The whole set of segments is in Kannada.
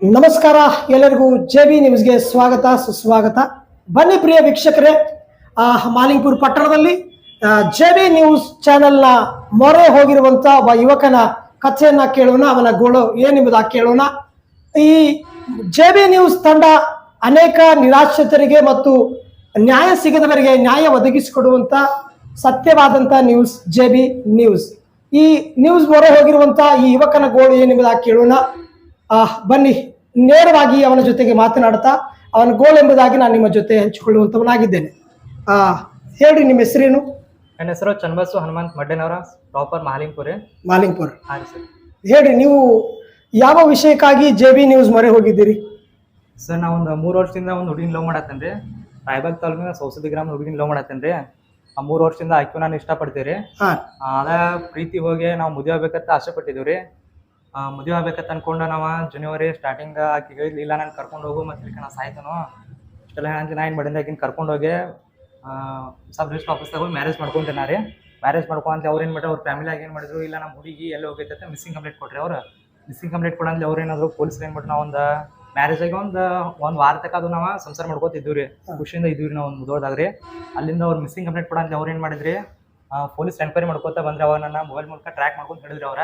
ನಮಸ್ಕಾರ ಎಲ್ಲರಿಗೂ ಜೆ ಬಿ ನ್ಯೂಸ್ಗೆ ಸ್ವಾಗತ ಸುಸ್ವಾಗತ. ಬನ್ನಿ ಪ್ರಿಯ ವೀಕ್ಷಕರೇ ಆ, ಮಾಲಿಂಗ್ಪುರ್ ಪಟ್ಟಣದಲ್ಲಿ ಜೆ ಬಿ ನ್ಯೂಸ್ ಚಾನೆಲ್ನ ಮೊರೆ ಹೋಗಿರುವಂತ ಒಬ್ಬ ಯುವಕನ ಕಥೆಯನ್ನ ಕೇಳೋಣ ಅವನ ಗೋಳು ಏನೆಂಬುದ ಕೇಳೋಣ. ಈ ಜೆ ಬಿ ನ್ಯೂಸ್ ತಂಡ ಅನೇಕ ನಿರಾಶ್ರಿತರಿಗೆ ಮತ್ತು ನ್ಯಾಯ ಸಿಗದವರಿಗೆ ನ್ಯಾಯ ಒದಗಿಸಿಕೊಡುವಂತ ಸತ್ಯವಾದಂತ ನ್ಯೂಸ್ ಜೆ ಬಿ ನ್ಯೂಸ್. ಈ ನ್ಯೂಸ್ ಮೊರೆ ಹೋಗಿರುವಂತ ಈ ಯುವಕನ ಗೋಳು ಏನೆಂಬುದ ಕೇಳೋಣ. ಬನ್ನಿ. ನೇರವಾಗಿ ಅವನ ಜೊತೆಗೆ ಮಾತನಾಡ್ತಾ ಅವನ ಗೋಲ್ ಎಂಬುದಾಗಿ ನಾನು ನಿಮ್ಮ ಜೊತೆ ಹಂಚಿಕೊಳ್ಳುವಂತವನಾಗಿದ್ದೇನೆ. ಆ ಹೇಳಿ ನಿಮ್ಮ ಹೆಸರೇನು? ನನ್ನ ಹೆಸರು ಚನ್ನಬಸು ಹನುಮಂತ್ ಮಡ್ಡನವರ ಪ್ರಾಪರ್ ಮಾಲಿಂಗ್ಪುರ. ಮಾಲಿಂಗ್ಪುರ್. ಹಾಂ ಸರ್. ಹೇಳಿ ನೀವು ಯಾವ ವಿಷಯಕ್ಕಾಗಿ ಜೆ ಬಿ ನ್ಯೂಸ್ ಮೊರೆ ಹೋಗಿದ್ದೀರಿ? ಸರ್ ನಾವು ಒಂದು ಮೂರು ವರ್ಷದಿಂದ ಒಂದು ಹುಡುಗಿನ ಲವ್ ಮಾಡತ್ತೇನೆ ರೀ. ರಾಯಬಾಗ್ ತಾಲೂಕಿನ ಸೌಸದಿ ಗ್ರಾಮದ ಹುಡುಗಿನ ಲವ್ ಮಾಡತ್ತೇನೆ ರೀ. ಆ ಮೂರು ವರ್ಷದಿಂದ ಆಕೆ ನಾನು ಇಷ್ಟಪಡ್ತೀವಿ ರೀ. ಹಾ. ಅದ ಪ್ರೀತಿ ಹೋಗಿ ನಾವು ಮದುವೆ ಆಗ್ಬೇಕಂತ ಆಸೆ ಪಟ್ಟಿದ್ದೀವಿ ರೀ. ಮದುವೆ ಆಗ್ಬೇಕಂತ ಅನ್ಕೊಂಡ ನಾವು ಜನವರಿ ಸ್ಟಾರ್ಟಿಂಗ್ ಆಕೆ ಹೇಳಿ ಇಲ್ಲ ನಾನು ಕರ್ಕೊಂಡು ಹೋಗು ಮತ್ತೆ ಇಲ್ಲಿ ನಾ ಸಾಯ್ತಾನೋ. ಇಷ್ಟೆಲ್ಲ ಹೇಳಿ ನಾ ಏನು ಮಾಡಿದೆ ಆಕಿನ ಕರ್ಕೊಂಡು ಹೋಗಿ ಸಬ್ ರಿಜಿಸ್ಟರ್ ಆಫೀಸ್ದಾಗ ಹೋಗಿ ಮ್ಯಾರೇಜ್ ಮಾಡ್ಕೊಂತೇನೆ ರೀ. ಮ್ಯಾರೇಜ್ ಮಾಡ್ಕೊಂತ ಅವ್ರು ಏನು ಮಾಡ್ರಿ ಅವ್ರ ಫ್ಯಾಮಿಲಿಯಾಗಿ ಏನು ಮಾಡಿದ್ರು ಇಲ್ಲ ನಮ್ಮ ಹುಡುಗಿ ಎಲ್ಲಿ ಹೋಗೈತೆ ಮಿಸ್ಸಿಂಗ್ ಕಂಪ್ಲೀಟ್ ಕೊಟ್ರಿ ಅವ್ರು. ಮಿಸ್ಸಿಂಗ್ ಕಂಪ್ಲೇಂಟ್ ಕೊಡಂದ್ರೆ ಅವ್ರು ಏನಾದ್ರು ಪೊಲೀಸ್ ಏನು ಮಾಡ್ರಿ ನಾವು ಒಂದು ಮ್ಯಾರೇಜ್ ಆಗಿ ಒಂದು ಒಂದು ವಾರ ತಕ್ಕ ಅದು ನಾವು ಸಂಸಾರ ಮಾಡ್ಕೋತಿದ್ದೀವಿ ರೀ. ಖುಷಿಯಿಂದ ಇದ್ದೀವಿ ರೀ ನಾವು ಒಂದು ದೊಡ್ಡದಾಗ ರೀ. ಅಲ್ಲಿಂದ ಅವ್ರು ಮಿಸ್ಸಿಂಗ್ ಕಂಪ್ಲೇಂಟ್ ಕೊಡಂತ ಅವ್ರು ಏನು ಮಾಡಿದ್ರಿ ಪೊಲೀಸ್ ಎನ್ಕ್ವೈರಿ ಮಾಡ್ಕೋತಾ ಬಂದ್ರೆ ಅವಾಗ ನನ್ನ ಮೊಬೈಲ್ ಮೂಲಕ ಟ್ರ್ಯಾಕ್ ಮಾಡ್ಕೊಂಡು ಹೇಳಿದ್ರಿ ಅವ್ರ.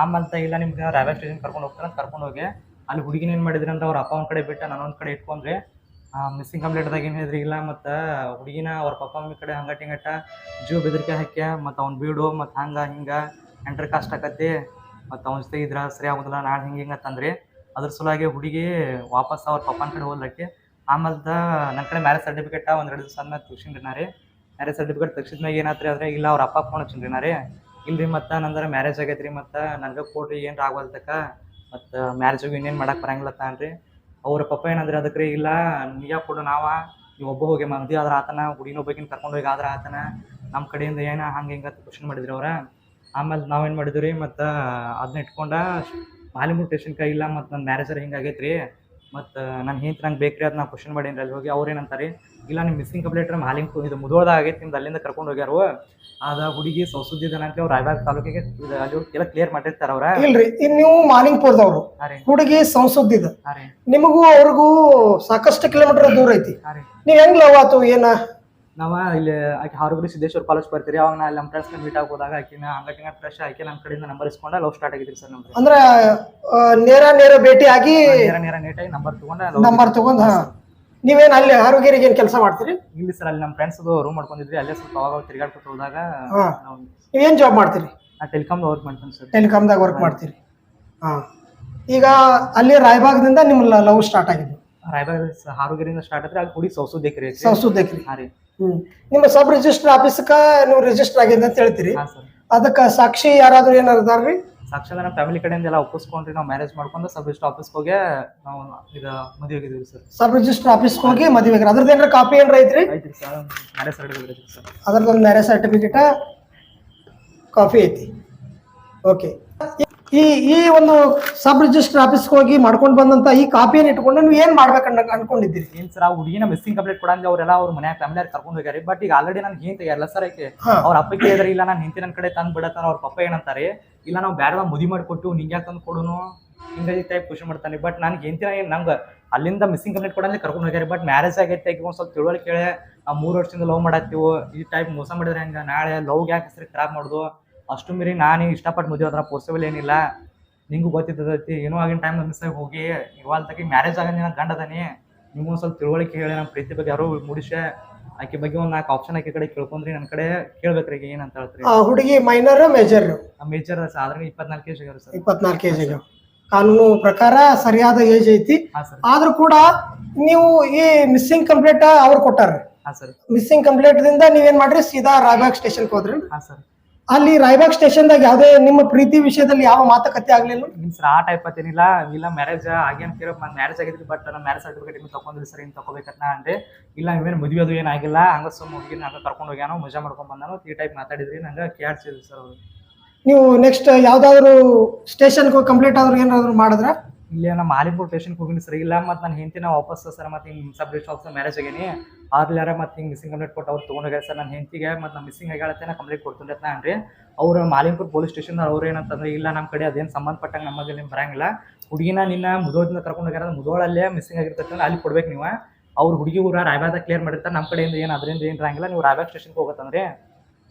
ಆಮೇಲೆ ಇಲ್ಲ, ನಿಮ್ಗೆ ರೈಲ್ವೆ ಸ್ಟೇಷನ್ ಕರ್ಕೊಂಡು ಹೋಗ್ತಾರೆ ಅಂತ ಕರ್ಕೊಂಡು ಹೋಗಿ, ಅಲ್ಲಿ ಹುಡುಗಿನ ಏನು ಮಾಡಿದ್ರಿ ಅಂತ ಅವ್ರ ಅಪ್ಪ ಒಂದು ಕಡೆ ಬಿಟ್ಟು ನಾನು ಒಂದು ಕಡೆ ಇಟ್ಕೊಂಡ್ರಿ. ಮಿಸ್ಸಿಂಗ್ ಕಂಪ್ಲೇಂಟ್ದಾಗ ಏನು ಹೇಳಿದ್ರಿ, ಇಲ್ಲ ಮತ್ತು ಹುಡುಗಿನ ಅವ್ರ ಪಪ್ಪ ಮಮ್ಮಿ ಕಡೆ ಹಂಗ ಟಿಂಗಟ್ಟ, ಜೀವ ಬೆದರಿಕೆ ಹಾಕ್ಯ, ಮತ್ತು ಅವ್ನು ಬೀಡು, ಮತ್ತು ಹಂಗೆ ಹಿಂಗೆ ಎಂಟ್ರ್ ಕಾಸ್ಟ್ ಆಕತಿ ಮತ್ತು ಅವ್ನ ಜೊತೆ ಇದ್ರೆ, ಸರಿ ಆಗೋದಿಲ್ಲ, ನಾಳೆ ಹಿಂಗೆ ಹಿಂಗೆ ಅಂತಂದ್ರಿ. ಅದ್ರ ಸಲುವಾಗಿ ಹುಡುಗಿ ವಾಪಸ್ ಅವ್ರ ಪಪ್ಪನ ಕಡೆ ಹೋದಕ್ಕೆ ಆಮೇಲೆ ನನ್ನ ಕಡೆ ಮ್ಯಾರೇಜ್ ಸರ್ಟಿಫಿಕೇಟ್ ಒಂದು ಎರಡು ದಿವಸ ಆದ್ಮೇಲೆ ತಗ್ಸಿನ್ರಿ ನಾ ರೀ ಮ್ಯಾರೇಜ್ ಸರ್ಟಿಫಿಕೇಟ್ ತೆಗ್ಸಿದ್ಮ್ಯಾಗ ಏನಾತ್ರಿ ಆದರೆ, ಇಲ್ಲ ಅವ್ರ ಅಪ್ಪ ಫೋನ್ ಹಚ್ಚಿನ್ರಿ ನಾ ಇಲ್ರಿ ಮತ್ತು, ನಂದರ ಮ್ಯಾರೇಜ್ ಆಗೈತ್ರಿ ಮತ್ತು ನನಗೆ ಕೊಡ್ರಿ ಏನು ಆಗವಲ್ತಕ ಮತ್ತು ಮ್ಯಾರೇಜಿಗೆ ಇನ್ನೇನು ಮಾಡಕ್ಕೆ ಬರಂಗಿಲ್ಲ ತಾನ್ರಿ. ಅವ್ರ ಪಪ್ಪ ಏನಂದ್ರೆ ಅದಕ್ಕೆ ರೀ ಇಲ್ಲ ನೀಯ ಕೊಡು ನಾವ? ನೀವು ಒಬ್ಬ ಹೋಗಿ ಮಗದಿ ಆದ್ರೆ ಆತನ ಹುಡುಗಿನ ಒಬ್ಬಕಿನ ಕರ್ಕೊಂಡು ಹೋಗಿ ಆದ್ರೆ ಆತನ. ನಮ್ಮ ಕಡೆಯಿಂದ ಏನು ಹಂಗೆ ಹಿಂಗೆ ಕ್ವಶನ್ ಮಾಡಿದ್ರಿ ಅವ್ರ. ಆಮೇಲೆ ನಾವೇನು ಮಾಡಿದ್ವಿ ರೀ, ಮತ್ತು ಅದನ್ನ ಇಟ್ಕೊಂಡ ಮಾಲಿಮೂರು ಸ್ಟೇಷನ್ ಕೈ ಇಲ್ಲ ಮತ್ತು ನನ್ನ ಮ್ಯಾರೇಜರ್ ಹಿಂಗೆ ಆಗೈತ್ರಿ. ಮತ್ತು ನಾನು ಹಿಂತ ನಂಗೆ ಬೇಕ್ರಿ ಅದು ನಾ ಕ್ವಶನ್ ಮಾಡೀನಿ ಅಲ್ಲಿ ಹೋಗಿ ಅವ್ರು ಏನಂತಾರೆ ಇಲ್ಲ ನಿಮ್ಮ ಮಿಸ್ಸಿಂಗ್ ಕಂಪ್ಲೇಂಟ್ ಹಾಲಿಂಗ್ ಇದು ಮುದೋಳ್ದಾಗ ಆಗೈತಿ ನಿಮ್ದು ಅಲ್ಲಿಂದ ಕರ್ಕೊಂಡು ಹೋಗ್ಯಾರ. ಅದ ಹುಡುಗಿ ಸೌಸುದ್ದಿದ್ದಾನ ಅಂತ ಅವ್ರು ರಾಯಬಾಗ್ ತಾಲೂಕಿಗೆ ಅಲ್ಲಿ ಎಲ್ಲ ಕ್ಲಿಯರ್ ಮಾಡಿರ್ತಾರ ಅವ್ರ. ಇಲ್ರಿ ಇನ್ ನೀವು ಮಾಲಿಂಗ್ಪುರದವ್ರು ಹುಡುಗಿ ಸಂಸುದ್ದಿದ ನಿಮಗೂ ಅವ್ರಿಗೂ ಸಾಕಷ್ಟು ಕಿಲೋಮೀಟರ್ ದೂರ ಐತಿ. ನೀವು ನೀವ್ ಹೆಂಗ್ ಲವ್ ಆತು ಏನ? ನಾವ ಇಲ್ಲಿ ಆಕೆ ಹಾರುಗುಡಿ ಸಿದ್ದೇಶ್ವರ ಕಾಲೇಜ್ ಬರ್ತೀರಿ ಅವಾಗ ನಾ ನಮ್ಮ ಫ್ರೆಂಡ್ಸ್ ಮೀಟ್ ಆಗೋದಾಗ ಆಕಿನ ಹಂಗ ಫ್ರೆಶ್ ಆಕಿ ನಮ್ಮ ಕಡೆಯಿಂದ ನಂಬರ್ ಇಸ್ಕೊಂಡ ಲವ್ ಸ್ಟಾರ್ಟ್ ಆಗಿದ್ರಿ ಸರ್ ನಮ್ದು ಅಂದ್ರ ಆ, ನೇರ ನೇರ ಭೇಟಿ ಆಗಿ ನೇರ ನೇರ ನೀಟಾಗಿ ನಂಬರ್ ತಗೊಂಡ ನಂಬರ್ ತಗೊಂಡ್ ಹಾ. ನೀವೇನ್ ಅಲ್ಲಿ ಆರೋಗ್ಯರಿಗೆ ಏನ್ ಕೆಲಸ ಮಾಡ್ತೀರಿ? ಇಲ್ಲಿ ಸರ್ ಅಲ್ಲಿ ನಮ್ಮ ಫ್ರೆಂಡ್ಸ್ ರೂಮ್ ಮಾಡ್ಕೊಂಡಿದ್ವಿ ಅಲ್ಲೇ ಸ್ವಲ್ಪ ಅವಾಗ ತಿರ್ಗಾಡ್ಕೊತ ಹೋದಾಗ ಹಾ. ನಾವು ನೀವೇನ್ ಜಾಬ್ ಮಾಡ್ತೀರಿ? ನಾ ಟೆಲಿಕಾಮ್ ವರ್ಕ್ ಮಾಡ್ತೀನಿ ಸರ್ ಟೆಲಿಕಾಮ್ದಾಗ ವರ್ಕ್ ಮಾಡ್ತೀರಿ. ಹಾ. ಈಗ ಅಲ್ಲಿ ರಾಯಬಾಗದಿಂದ ನಿಮ್ಮ ಲವ್ ಸ್ಟಾರ್ಟ್ ಆಗಿದೆ ರಾಯಬಾಗ ಹಾರುಗಿರಿಂದ ಸ್ಟಾರ್ಟ್ ಆದ್ರೆ ಅಲ್ಲಿ ಕುಡಿ ಸೌಸುದ್ದೇಕ್ರಿ ಐತಿ ಹಾ ಹಾಂ ರೀ. ಹ್ಮ್. ನಿಮ್ಮ ಸಬ್ ರಿಜಿಸ್ಟರ್ ಆಫೀಸ್ಕ ನೀವು ರಿಜಿಸ್ಟರ್ ಆಗಿದೆ ಅಂತ ಹೇಳ್ತೀರಿ. ಅದಕ್ಕೆ ಸರ್. ಅದಕ್ಕ ಸಾಕ್ಷಿ ಯಾರಾದ್ರೂ ಏನಾರ ಅದಾರ್ರಿ? ಸಾಕ್ಷಿ ನಮ್ಮ ಫ್ಯಾಮಿಲಿ ಕಡೆಯಿಂದ ಎಲ್ಲ ಒಪ್ಪಿಸ್ಕೊಂಡ್ರಿ ನಾವು ಮ್ಯಾರೇಜ್ ಮಾಡ್ಕೊಂಡು ಸಬ್ ರಿಜಿಸ್ಟರ್ ಆಫೀಸ್ಗೆ ಹೋಗಿ ನಾವು ಇದು ಮದುವೆ ಆಗಿದ್ದೀವಿ ಸರ್. ಸಬ್ ರಿಜಿಸ್ಟರ್ ಆಫೀಸ್ಗೆ ಹೋಗಿ ಮದುವೆ ಅದ್ರದ್ದು ಏನಾರ ಕಾಪಿ ಏನಾರ ಐತ್ರಿ? ಐತ್ರಿ ಸರ್ ಮ್ಯಾರೇಜ್ ಸರ್ಟಿಫಿಕೇಟ್ ಐತ್ರಿ ಸರ್. ಅದ್ರದ್ದೊಂದು ಮ್ಯಾರೇಜ್ ಸರ್ಟಿಫಿಕೇಟ ಕಾಪಿ ಐತಿ. ಓಕೆ ಈ ಈ ಒಂದು ಸಬ್ ರಿಜಿಸ್ಟರ್ ಆಫೀಸ್ಗೆ ಹೋಗಿ ಮಾಡ್ಕೊಂಡು ಬಂದಂತ ಈ ಕಾಪಿಯನ್ನು ಇಟ್ಕೊಂಡು ನೀವು ಏನ್ ಅಂತ ಅನ್ಕೊಂಡಿದ್ದೀರಿ? ಏನ್ ಸರ್ ಆ ಹುಡುಗಿನ ಮಿಸ್ಸಿಂಗ್ ಕಂಪ್ಲೇಂಟ್ ಕೊಡಂಗೆ ಅವರೆಲ್ಲ ಅವ್ರ ಮನೆ ಫ್ಯಾಮಿಲಿ ಕರ್ಕೊಂಡು ಹೋಗ್ಯಾರಿ. ಬಟ್ ಈಗ ಆಲ್ರೆಡಿ ನಾನು ಹೆಂತ ಎಲ್ಲ ಸರ್ ಐತೆ. ಅವ್ರ ಅಪ್ಪ ಕೇಳಿದ್ರೆ ಇಲ್ಲ ನಾನು ಹೆಂಡತಿ ನನ್ನ ಕಡೆ ತಂದು ಬಿಡತ್ತಾರ ಅವ್ರ ಪಪ್ಪ ಏನಂತಾರೆ. ಇಲ್ಲ ನಾವು ಬೇರೆ ಮುದಿ ಮಾಡಿಕೊಟ್ಟು ನಿಂಗೆ ಯಾಕೆ ತಂದು ಕೊಡುನು? ಹಿಂಗಾಗಿ ಟೈಪ್ ಖುಷಿ ಮಾಡ್ತಾನೆ. ಬಟ್ ನನಗೆ ಹೆಂತಿನ ಏನು ನಂಗೆ ಅಲ್ಲಿಂದ ಮಿಸ್ಸಿಂಗ್ ಕಂಪ್ಲೇಂಟ್ ಕೊಡಂಗೆ ಕರ್ಕೊಂಡು ಹೋಗ್ಯಾರಿ. ಬಟ್ ಮ್ಯಾರೇಜ್ ಆಗೈತೆ ಈಗ ಒಂದು ಸ್ವಲ್ಪ ತಿಳುವಳಿ ಕೇಳಿ. ಆ ಮೂರು ವರ್ಷದಿಂದ ಲವ್ ಮಾಡತ್ತೀವೋ ಈ ಟೈಪ್ ಮೋಸ ಮಾಡಿದ್ರೆ ಹೆಂಗೆ? ನಾಳೆ ಲವ್ ಯಾಕೆ ಹೆಸರು ಖರಾಬ್ ಮಾಡೋದು? ಅಷ್ಟು ಮೀರಿ ನಾನು ಇಷ್ಟಪಟ್ಟು ಮದುವೆ ಅದ್ರ ಪೋಸಿಬಲ್ ಏನಿಲ್ಲ. ನಿಂಗೂ ಗೊತ್ತಿದ್ದೈತಿ ಏನೋ ಆಗಿನ ಟೈಮ್ ಮಿಸ್ ಆಗಿ ಹೋಗಿ ಇವಾಗ ತಗಿ ಮ್ಯಾರೇಜ್ ಆಗಂದ ನಾನು ಗಂಡ ಅದಾನಿ. ನಿಮ್ಗೂ ಒಂದ್ ಸ್ವಲ್ಪ ತಿಳುವಳಿಕೆ ಹೇಳಿ ನಮ್ಮ ಪ್ರೀತಿ ಬಗ್ಗೆ ಯಾರೋ ಮುಡಿಸೆ ಆಕೆ ಬಗ್ಗೆ ಒಂದು ನಾಲ್ಕು ಆಪ್ಷನ್ ಆಕೆ ಕಡೆ ಕೇಳ್ಕೊಂಡ್ರಿ ನನ್ನ ಕಡೆ ಕೇಳ್ಬೇಕ್ರಿ ಈಗ ಏನಂತ ಹೇಳ್ತೀರಿ? ಆ ಹುಡುಗಿ ಮೈನರ್ ಮೇಜರ್ ಮೇಜರ್ ಸಾಧಾರಣ ಇಪ್ಪತ್ನಾಲ್ಕು ಏಜ್ ಆಗ್ಯಾರ ಸರ್ ಇಪ್ಪತ್ನಾಲ್ಕು ಏಜ್ ಕಾನೂನು ಪ್ರಕಾರ ಸರಿಯಾದ ಏಜ್ ಐತಿ. ಆದ್ರೂ ಕೂಡ ನೀವು ಈ ಮಿಸ್ಸಿಂಗ್ ಕಂಪ್ಲೇಂಟ್ ಅವ್ರು ಕೊಟ್ಟಾರ ಹಾಂ ಸರ್ ಮಿಸ್ಸಿಂಗ್ ಕಂಪ್ಲೇಂಟ್ ದಿಂದ ನೀವೇನ್ ಮಾಡ್ರಿ? ಸೀದಾ ರಾಯಬಾಗ್ ಸ್ಟೇಷನ್ ಹೋದ್ರಿ. ಹಾ ಸರ್ ಅಲ್ಲಿ ರಾಯಬಾಗ್ ಸ್ಟೇಷನ್ದಾಗ ಯಾವುದೇ ನಿಮ್ಮ ಪ್ರೀತಿ ವಿಷಯದಲ್ಲಿ ಯಾವ ಮಾತುಕತೆ ಆಗ್ಲಿಲ್ಲ? ನಿಮ್ ಸರ್ ಆ ಟೈಪ್ ಅತ್ತೇನಿಲ್ಲ ಇಲ್ಲ ಮ್ಯಾರೇಜ್ ಆಗೇನ್ ಕೇಳೋ ಮ್ಯಾರೇಜ್ ಆಗಿದ್ರಿ ಬಟ್ ನಾನು ಮ್ಯಾರೇಜ್ ಸರ್ಟಿಫಿಕೇಟ್ ನಿಮ್ಗೆ ತಗೊಂಡ್ರಿ ಸರ್ ಇನ್ನು ತಗೋಬೇಕಂತ ನಾ ಅಂದ್ರೆ ಇಲ್ಲ ಇವೇನು ಮದುವೆ ಅದು ಏನಾಗಿಲ್ಲ ಹಂಗ ಸುಮ್ಮ ಹುಡುಗಿನ ಹಂಗ ಕರ್ಕೊಂಡು ಹೋಗ್ಯಾನೋ ಮಜಾ ಮಾಡ್ಕೊಂಡ್ ಬಂದಾನೋ ಈ ಟೈಪ್ ಮಾತಾಡಿದ್ರಿ ನಂಗೆ ಕೇಳಿಸಿದ್ರಿ ಸರ್ ಅವ್ರು. ನೀವು ನೆಕ್ಸ್ಟ್ ಯಾವ್ದಾದ್ರು ಸ್ಟೇಷನ್ಗೂ ಕಂಪ್ಲೇಂಟ್ ಆದ್ರೂ ಏನಾದ್ರು ಮಾಡಿದ್ರ? ಇಲ್ಲಿ ನಮ್ಮ ಮಾಲಿಂಪುರ್ ಸ್ಟೇಷನ್ಗೆ ಹೋಗಿನಿ ಸರ್. ಇಲ್ಲ ಮತ್ತು ನಾನು ಹೆಂಡತಿ ನಾವು ವಾಪಸ್ ಸರ್, ಮತ್ತೆ ಹಿಂಗೆ ಸಬ್ ಆಫೀಸರ್ ಮ್ಯಾರೇಜ್ ಆಗೇನಿ. ಆಗ್ಲಾರ ಮತ್ತೆ ಹಿಂಗೆ ಮಿಸ್ಸಿಂಗ್ ಕಂಪ್ಲೇಂಟ್ ಕೊಟ್ಟು ಅವ್ರು ತೊಗೊಂಡೋಗ್ಯಾರ ಸರ್. ನನ್ನ ಹೆಂಡತಿಗೆ ಮತ್ತು ನಾನು ಮಿಸ್ಸಿಂಗ್ ಆಗ್ಯಾಳತ್ತೆ ನಾ ಕಂಪ್ಲೇಂಟ್ ಕೊಡ್ತೀನಿ ಅಂತ ಅನ್ರಿ ಅವ್ರು ಮಾಲಿಂಪುರ್ ಪೊಲೀಸ್ ಸ್ಟೇಷನ್ ಅವ್ರು ಏನಂತಂದ್ರೆ, ಇಲ್ಲ ನಮ್ಮ ಕಡೆ ಅದೇನು ಸಂಬಂಧಪಟ್ಟಂಗೆ ನಮಗೆ ನಿಮ್ಮ ಬರಂಗಿಲ್ಲ. ಹುಡುಗಿನ ನಿನ್ನ ಮುದೋಳದಿಂದ ಕರ್ಕೊಂಡು ಹೋಗ್ಯಾರ ಮುದೋಳಲ್ಲೇ ಮಿಸ್ಸಿಂಗ್ ಆಗಿರ್ತೈತೆ ಅಲ್ಲಿ ಕೊಡ್ಬೇಕು ನೀವು. ಅವ್ರು ಹುಡುಗಿ ಊರ ರಾಯಬಾಗ ಕ್ಲಿಯರ್ ಮಾಡಿರ್ತಾರೆ. ನಮ್ಮ ಕಡೆಯಿಂದ ಏನು ಅದರಿಂದ ಏನು ಇರಂಗಿಲ್ಲ. ನೀವು ರಾಯಬಾಗ್ ಸ್ಟೇಷನ್ಗೆ ಹೋಗತ್ತಂದ್ರೆ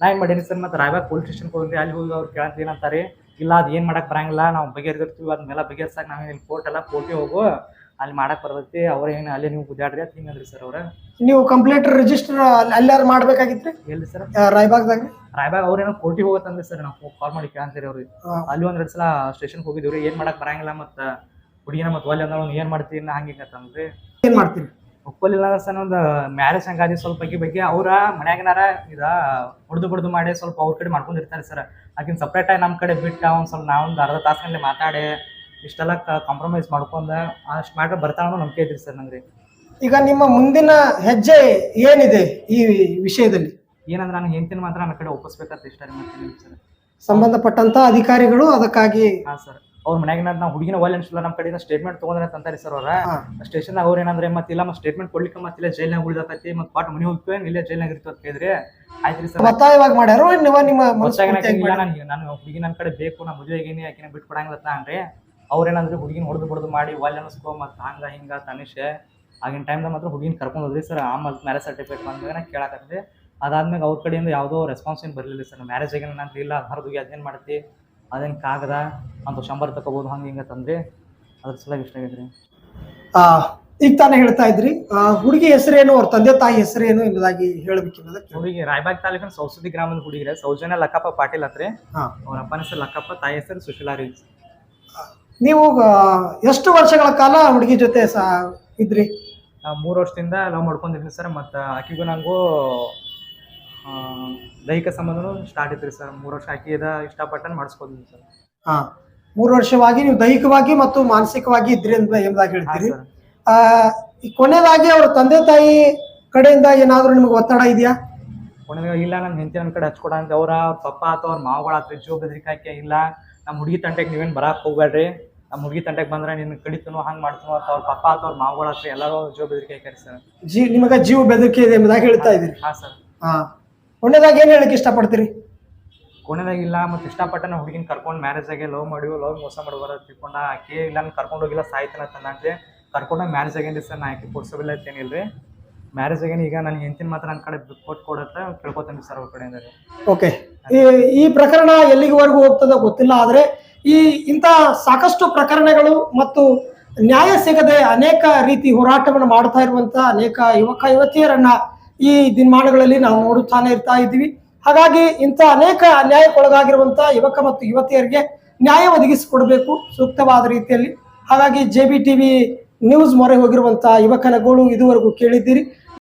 ನಾ ಏನು ಮಾಡೀನಿ ಸರ್, ಮತ್ತು ರಾಯಬಾಗ್ ಪೊಲೀಸ್ ಸ್ಟೇಷನ್ಗೆ ಹೋಗಿ ಅಲ್ಲಿ ಹೋಗಿ ಅವ್ರು ಕೇಳಂತ ಏನಂತಾರೆ. ಇಲ್ಲ ಅದು ಏನು ಮಾಡಕ್ಕೆ ಬರಂಗಿಲ್ಲ ನಾವು ಬಗೆಹರಿದಿರ್ತೀವಿ ಅದನ್ನೆಲ್ಲ ಬಗೆಹರ್ಸಕ್ಕೆ ನಾವು ಇಲ್ಲಿ ಕೋರ್ಟ್ ಎಲ್ಲ ಕೋರ್ಟಿಗೆ ಹೋಗು ಅಲ್ಲಿ ಮಾಡಕ್ಕೆ ಬರ್ತೈತಿ ಅವ್ರ ಏನು ಅಲ್ಲಿ ನೀವು ಗುದ್ದಾಡ್ರಿ ಅಂತ ಹಿಂಗಂದ್ರಿ ಸರ್ ಅವ್ರ. ನೀವು ಕಂಪ್ಲೇಂಟ್ ರಿಜಿಸ್ಟರ್ ಅಲ್ಲಾರು ಮಾಡ್ಬೇಕಾಗಿತ್ತು? ಎಲ್ಲಿ ಸರ್? ರಾಯ್ಬಾಗ್ದಾಗ? ರಾಯಬಾಗ್ ಅವ್ರೇನೋ ಕೋರ್ಟಿಗೆ ಹೋಗತ್ತಂದ್ರೆ ಸರ್ ನಾವು ಕಾಲ್ ಮಾಡಿ ಕೇಳಂತೀರಿ ಅವ್ರಿಗೆ. ಅಲ್ಲಿ ಒಂದೆರಡು ಸಲ ಸ್ಟೇಷನ್ಗೆ ಹೋಗಿದ್ದೀವಿ ಏನು ಮಾಡಕ್ಕೆ ಬರಂಗಿಲ್ಲ ಮತ್ತು ಹುಡುಗಿನ ಮತ್ತು ಒಲೆ ಅಂದ್ರೆ ಏನು ಮಾಡ್ತೀನಿ ಹಂಗೆ ಅಂತಂದ್ರೆ. ಏನ್ ಮಾಡ್ತೀರಿ? ಒಪ್ಪಲಿಲ್ಲ ಅಂದ್ರೆ ಸರ್ ಒಂದು ಮ್ಯಾರೇಜ್ ಹಂಗಾದಿ ಸ್ವಲ್ಪ ಬಗ್ಗೆ ಬಗ್ಗೆ ಅವ್ರ ಮನ್ಯಾಗನಾರ ಇದ ಹೊಡೆದು ಬಡ್ದು ಮಾಡಿ ಸ್ವಲ್ಪ ಅವ್ರ ಕಡೆ ಮಾಡ್ಕೊಂಡಿರ್ತಾರೆ ಸರ್ ಆಕಿನ ಸಪ್ರೇಟಾಗಿ ನಮ್ಮ ಕಡೆ ಬಿಟ್ಟು ಅವ್ನು ಸ್ವಲ್ಪ ನಾವೊಂದು ಅರ್ಧ ತಾಸಿನಲ್ಲಿ ಮಾತಾಡಿ ಇಷ್ಟೆಲ್ಲ ಕಾಂಪ್ರಮೈಸ್ ಮಾಡ್ಕೊಂಡು ಅಷ್ಟು ಮಾಡ್ರೆ ಬರ್ತಾಳ ಅನ್ನೋ ನಂಬಿಕೆ ಐತ್ರಿ ಸರ್ ನಂಗೆ ಈಗ ನಿಮ್ಮ ಮುಂದಿನ ಹೆಜ್ಜೆ ಏನಿದೆ ಈ ವಿಷಯದಲ್ಲಿ? ಏನಂದ್ರೆ ನಾನು ಹೆಂಡತಿನ ಮಾತ್ರ ನನ್ನ ಕಡೆ ಒಪ್ಪಿಸ್ಬೇಕಂತ ಇಷ್ಟ ರೀ ಮತ್ತೆ ಸರ್ ಸಂಬಂಧಪಟ್ಟಂತ ಅಧಿಕಾರಿಗಳು ಅದಕ್ಕಾಗಿ ಹಾಂ ಸರ್ ಅವ್ರ ಮನ್ಯಾಗ ನಾವು ಹುಡುಗಿನ ಒಲ್ಲೆ ಅನ್ಸಲ್ಲ ನಮ್ಮ ಕಡೆಯಿಂದ ಸ್ಟೇಟ್ಮೆಂಟ್ ತಗೊಂಡ್ರೆ ಅಂತಾರೆ ಸರ್ ಅವ್ರ. ಸ್ಟೇಷನ್ ಅವ್ರ ಏನಂದ್ರೆ ಮತ್ತೆ ಇಲ್ಲ ಮತ್ತೆ ಸ್ಟೇಟ್ಮೆಂಟ್ ಕೊಡ್ಲಿಕ್ಕೆ ಮತ್ತೆ ಇಲ್ಲ ಜೈಲ್ನಾಗ ಉಳಿದಕತಿ ಮತ್ತೆ ಪಾಟ್ ಮನೆ ಹೋಗ್ತೀವಿ ಇಲ್ಲೇ ಜೈಲ್ನಾಗ ಇರ್ತೀವಿ ಅಂತ ಕೇಳಿದ್ರೆ. ಆಯ್ತ್ರಿ ಸರ್ ಒತ್ತಾಯವಾಗಿ ಮಾಡ್ಯಾರೋ ನೀವು ನಿಮ್ಮ ನಾನು ನಾನು ಹುಡುಗಿ ನನ್ನ ಕಡೆ ಬೇಕು ನಾನು ಮದುವೆ ಆಗೀನಿ ಆಕಿನ ಬಿಟ್ಟು ಕೊಡಂಗಿಲ್ಲ ಅನ್ರಿ ಅವ್ರೇನಂದ್ರೆ ಹುಡುಗಿನ ಹೊಡೆದು ಬಡದು ಮಾಡಿ ಒಲ್ಲೆ ಅನ್ನಿಸ್ಕೊ ಮತ್ತೆ ಹಂಗ ಹಿಂಗ ತನಿಷೆ. ಆಗಿನ ಟೈಮ್ದಾಗ ಮಾತ್ರ ಹುಡುಗಿನ ಕರ್ಕೊಂಡು ಹೋದ್ರಿ ಸರ್ ಆಮೇಲೆ ಮ್ಯಾರೇಜ್ ಸರ್ಟಿಫಿಕೇಟ್ ಬಂದಾಗ ನಾ ಕೇಳಕತ್ತಿದ್ದೆ ಅದಾದ್ಮೇಲೆ ಅವ್ರ ಕಡೆಯಿಂದ ಯಾವುದೋ ರೆಸ್ಪಾನ್ಸ್ ಏನು ಬರಲಿಲ್ಲ ಸರ್ ಮ್ಯಾರೇಜ್ ಆಗಿನ ನಂತರ ಇಲ್ಲ ಹರಿದು ಅದೇನು ಮಾಡ್ತಿ? ಅದೇನು ಕಾಗದ? ಅಂತ ಶಂಬರ್ ತಗೋಬೋದು ಹಂಗೆ ಹಿಂಗೆ ತಂದ್ರಿ ಅದ್ರ ಸಲ ಇಷ್ಟ ಆಗೈತೆ ಆ, ಈಗ ತಾನೇ ಹೇಳ್ತಾ ಇದ್ರಿ. ಹುಡುಗಿ ಹೆಸರೇನು ಅವ್ರ ತಂದೆ ತಾಯಿ ಹೆಸರೇನು ಎಂಬುದಾಗಿ ಹೇಳ್ಬೇಕಿನ್ನೋದ ಹುಡುಗಿ ರಾಯಬಾಗ್ ತಾಲೂಕಿನ ಸೌಸದಿ ಗ್ರಾಮದ ಹುಡುಗಿರ ಸೌಜನ್ಯ ಲಕ್ಕಪ್ಪ ಪಾಟೀಲ್ ಹತ್ರಿ. ಅವ್ರ ಅಪ್ಪನ ಹೆಸರು ಲಕ್ಕಪ್ಪ ತಾಯಿ ಹೆಸರು ಸುಶೀಲಾ ರೀ. ನೀವು ಎಷ್ಟು ವರ್ಷಗಳ ಕಾಲ ಹುಡುಗಿ ಜೊತೆ ಸಾ ಇದ್ರಿ? ಮೂರು ವರ್ಷದಿಂದ ಲವ್ ಮಾಡ್ಕೊಂಡಿದ್ದೀನಿ ಸರ್ ಮತ್ತು ಆಕಿಗೂ ನನಗೂ ಆ, ದೈಹಿಕ ಸಂಬಂಧನೂ ಸ್ಟಾರ್ಟ್ ಇತ್ತು ಸರ್ ಮೂರು ವರ್ಷ ಆಕಿದ ಇಷ್ಟಪಟ್ಟನ್ ಮಾಡಿಸ್ಕೊಂಡಿ ಸರ್ ಹಾ ಮೂರು ವರ್ಷವಾಗಿ ನೀವು ದೈಹಿಕವಾಗಿ ಮತ್ತು ಮಾನಸಿಕವಾಗಿ ಇದ್ರಿ ಅಂತ ಎಂಬುದಾಗಿ ಹೇಳ್ತೀರಿ. ಆ, ಈ ಕೊನೆಯದಾಗಿ ಅವ್ರ ತಂದೆ ತಾಯಿ ಕಡೆಯಿಂದ ಏನಾದರೂ ನಿಮ್ಗೆ ಒತ್ತಡ ಇದೆಯಾ? ಕೊನೆಗೆ ಇಲ್ಲ ನನ್ನ ಹೆಂಡತಿ ನನ್ನ ಕಡೆ ಹಚ್ಕೊಡ ಅಂತ ಅವ್ರ ಅವ್ರ ಪಪ್ಪ ಅಥವಾ ಅವ್ರ ಮಾವುಗಳ ಹತ್ರ ಜೋ ಬೆದರಿಕೆ ಹಾಕಿ ಇಲ್ಲ. ನಮ್ಮ ಹುಡುಗಿ ತಂಟೆಗೆ ನೀವೇನು ಬರಕ್ಕೆ ಹೋಗ್ಬೇಡ್ರಿ ನಮ್ಮ ಹುಡುಗಿ ತಂಟೆಗೆ ಬಂದ್ರೆ ನಿನ್ನ ಕಡಿತನು ಹಂಗೆ ಮಾಡ್ತನೋ ಅಂತ ಅವ್ರ ಪಪ್ಪ ಅಥವಾ ಅವ್ರ ಮಾವುಗಳ ಹತ್ರ ಎಲ್ಲರೂ ಜೋ ಬೆದರಿಕೆ ಹಾಕ್ಯಾರಿ ಸರ್ ಜೀ ನಿಮಗೆ ಜೀವ ಬೆದರಿಕೆ ಇದೆ ಎಂಬುದಾಗಿ ಹೇಳ್ತಾ ಇದ್ದೀರಿ. ಹಾಂ ಸರ್ ಹಾ. ಕೊನೆಯದಾಗಿ ಏನು ಹೇಳಕ್ಕೆ ಇಷ್ಟಪಡ್ತೀರಿ? ಕೊನೆದಾಗಿಲ್ಲ ಮತ್ತು ಇಷ್ಟಪಟ್ಟ ನಾ ಹುಡುಗಿನ ಕರ್ಕೊಂಡು ಮ್ಯಾರೇಜ್ ಆಗಿ ಲವ್ ಮಾಡಿವು ಲವ್ ಮೋಸ ಮಾಡುವ ತಿಳ್ಕೊಂಡ ಆಕೆ ಇಲ್ಲ ನಾನು ಕರ್ಕೊಂಡು ಹೋಗಿಲ್ಲ ಸಾಯ್ತಾನ ತಂದಂತೆ ಕರ್ಕೊಂಡು ಮ್ಯಾರೇಜ್ ಆಗೇನಿ ಸರ್ ನಾ ಆಕೆ ಕೊಡ್ಸೋದಿಲ್ಲ ಅಂತೇನಿಲ್ಲ ರೀ ಮ್ಯಾರೇಜ್ ಆಗೇನಿ ಈಗ ನನಗೆ ಹೆಂಡತಿನ ಮಾತ್ರ ನನ್ನ ಕಡೆ ಕೊಟ್ಟು ಕೊಡತ್ತೆ ಕೇಳ್ಕೊತೀನಿ ಸರ್ ಅವ್ರ ಕಡೆಯಿಂದ. ರೀ ಓಕೆ ಈ ಈ ಪ್ರಕರಣ ಎಲ್ಲಿವರೆಗೂ ಹೋಗ್ತದೋ ಗೊತ್ತಿಲ್ಲ ಆದರೆ ಈ ಇಂಥ ಸಾಕಷ್ಟು ಪ್ರಕರಣಗಳು ಮತ್ತು ನ್ಯಾಯ ಸಿಗದೆ ಅನೇಕ ರೀತಿ ಹೋರಾಟವನ್ನು ಮಾಡ್ತಾ ಇರುವಂಥ ಅನೇಕ ಯುವಕ ಯುವತಿಯರನ್ನ ಈ ದಿನಮಾನಗಳಲ್ಲಿ ನಾವು ನೋಡುತ್ತಾನೆ ಇರ್ತಾ ಇದ್ದೀವಿ. ಹಾಗಾಗಿ ಇಂಥ ಅನೇಕ ಅನ್ಯಾಯಕ್ಕೊಳಗಾಗಿರುವಂತಹ ಯುವಕ ಮತ್ತು ಯುವತಿಯರಿಗೆ ನ್ಯಾಯ ಒದಗಿಸಿಕೊಡಬೇಕು ಸೂಕ್ತವಾದ ರೀತಿಯಲ್ಲಿ. ಹಾಗಾಗಿ J B T V news ಮೊರೆ ಹೋಗಿರುವಂತಹ ಯುವಕನ ಗೋಳು ಇದುವರೆಗೂ ಕೇಳಿದ್ದೀರಿ.